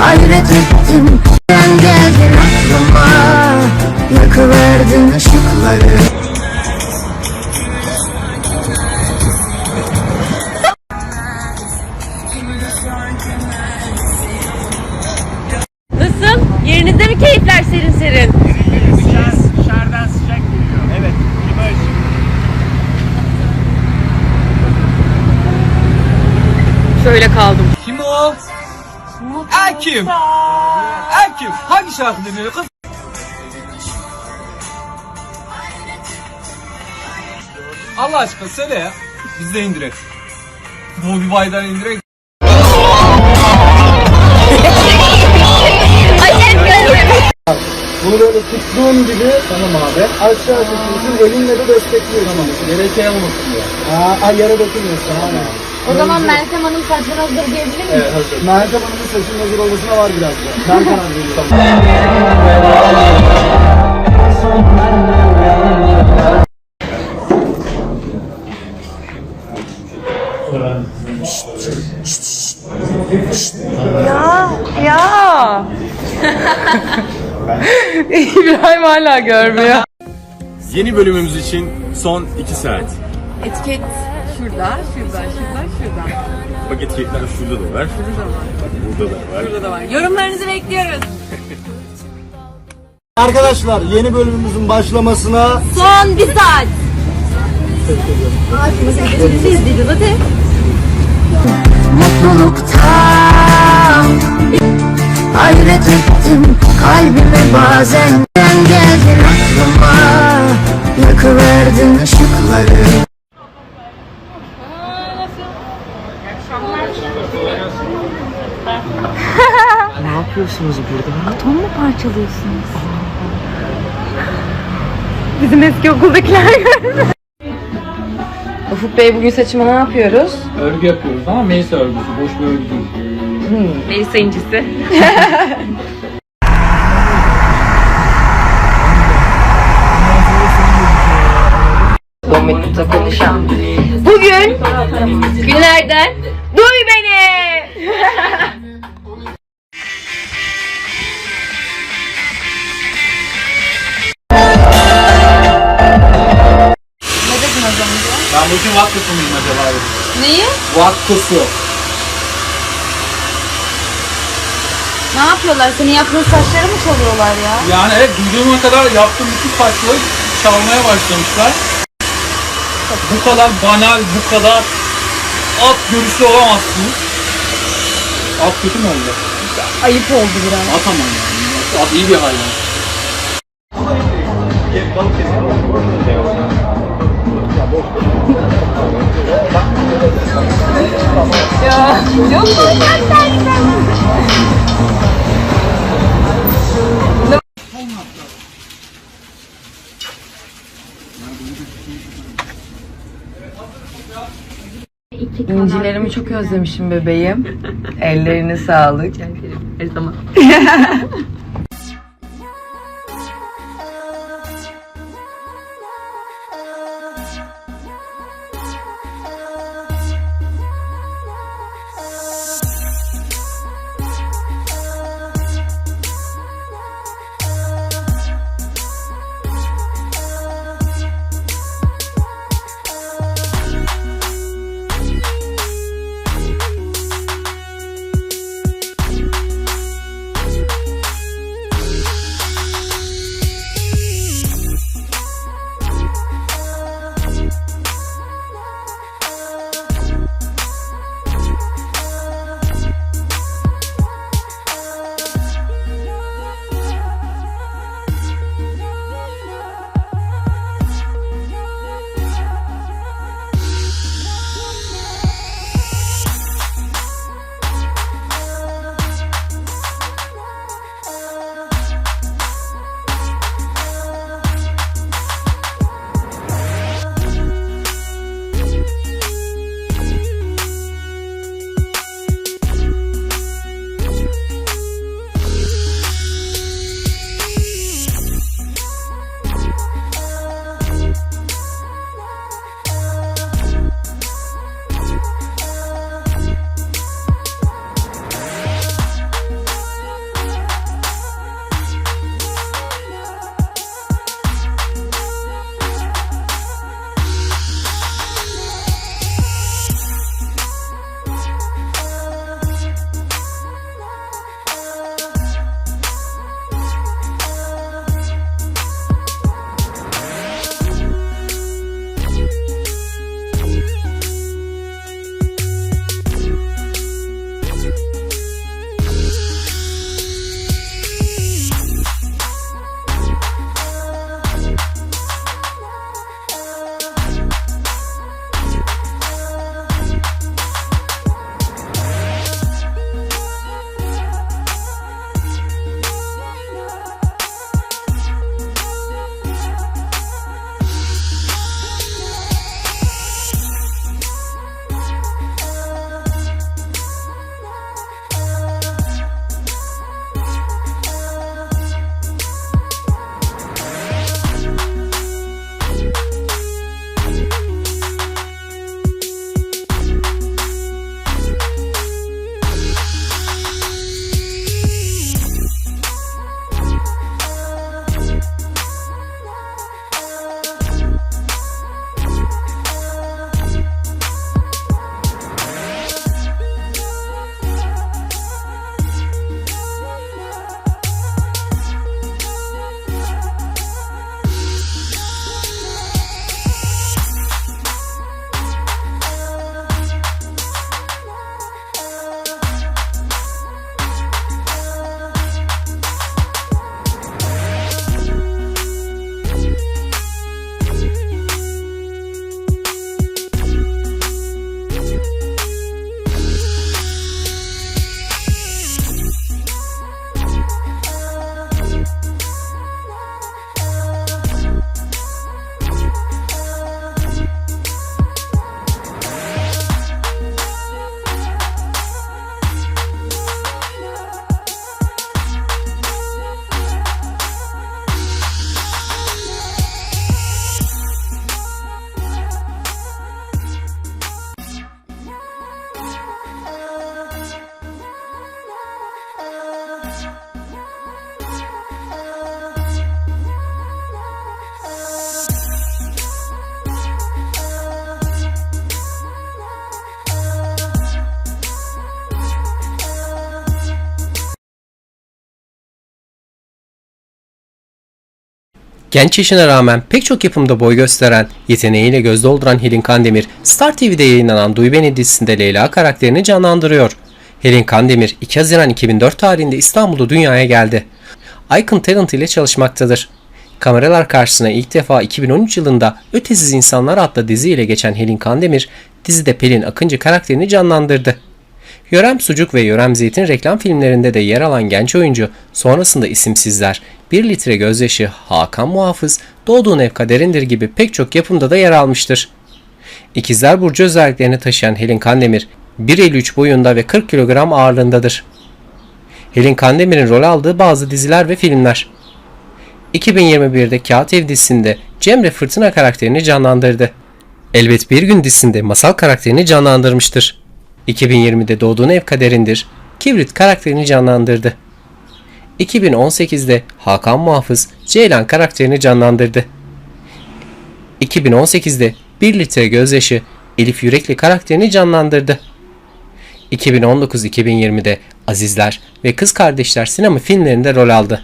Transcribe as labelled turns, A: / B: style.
A: Hayret ettim Ben geldin aklıma Yakıverdin ışıkları
B: Nasıl? Yerinizde mi keyifler serin serin?
C: Dışarıdan sıcak geliyor. Evet. İmaj.
B: Şöyle kaldım.
D: Kim o? Erkim. Erkim. Hangi şarkı dinliyor kız? Allah aşkına söyle ya. Biz de indirek. Bobby Bay'dan indirek.
E: Bunu böyle tuttuğun gibi tamam abi. Aşağı çekiyorsun elinle de destekliyorsun. Tamam. Yere şey unuttum ya. Aa, ay yere dokunmuyorsun tamam.
F: O zaman Meltem Hanım saçını hazır diyebilir miyim?
E: Evet hazır. Meltem Hanım'ın saçının hazır olmasına var biraz da. Ben karar veriyorum.
B: Ya. İbrahim hala görmüyor.
C: Yeni bölümümüz için son 2 saat.
B: Etiket şurada, şurada, şurada, şurada.
C: Bak etiketler şurada da var. Bak burada da var.
B: Burada da var. Yorumlarınızı bekliyoruz.
E: Arkadaşlar yeni bölümümüzün başlamasına
B: Son bir saat. İzleyeceğiz hadi.
A: Mutluluktan Hayret ettim kalbime bazen geldin aklıma Yakıverdin ışıkları
B: Bizim eski okuldakiler Ufuk Bey bugün saçıma ne yapıyoruz?
D: Örgü yapıyoruz ama Melisa örgüsü. Boş bir örgü değil.
B: Melisa incisi. Dominik'te konuşan. Bugün günlerden duy beni.
D: Ben bugün Vakkosu muyum acaba?
B: Neyi?
D: Vakkosu.
F: Ne yapıyorlar? Senin yaptığın saçları mı çalıyorlar ya?
D: Yani evet duyduğuma kadar yaptığım bütün saçları çalmaya başlamışlar. Bu kadar banal, bu kadar at görüşlü olamazsınız. At kötü mü oldu?
F: Ayıp oldu biraz.
D: At ama yani. At iyi bir hayvan.
B: İncilerimi çok özlemişim bebeğim. Ellerine sağlık. Her zaman.
G: Genç yaşına rağmen pek çok yapımda boy gösteren, yeteneğiyle göz dolduran Helin Kandemir, Star TV'de yayınlanan Duy Beni dizisinde Leyla karakterini canlandırıyor. Helin Kandemir 2 Haziran 2004 tarihinde İstanbul'da dünyaya geldi. Icon Talent ile çalışmaktadır. Kameralar karşısına ilk defa 2013 yılında Ötesiz İnsanlar adlı diziyle geçen Helin Kandemir, dizide Pelin Akıncı karakterini canlandırdı. Yörem Sucuk ve Yörem Zeytin reklam filmlerinde de yer alan genç oyuncu sonrasında isimsizler, 1 litre gözyaşı, Hakan Muhafız, Doğduğun Ev Kaderindir gibi pek çok yapımda da yer almıştır. İkizler Burcu özelliklerini taşıyan Helin Kandemir 1.53 boyunda ve 40 kilogram ağırlığındadır. Helin Kandemir'in rol aldığı bazı diziler ve filmler 2021'de Kağıt Ev dizisinde Cemre Fırtına karakterini canlandırdı. Elbet Bir Gün dizisinde Masal karakterini canlandırmıştır. 2020'de Doğduğun Ev Kaderindir, Kibrit karakterini canlandırdı. 2018'de Hakan Muhafız Ceylan karakterini canlandırdı. 2018'de 1 litre gözyaşı Elif Yürekli karakterini canlandırdı. 2019-2020'de Azizler ve Kız Kardeşler sinema filmlerinde rol aldı.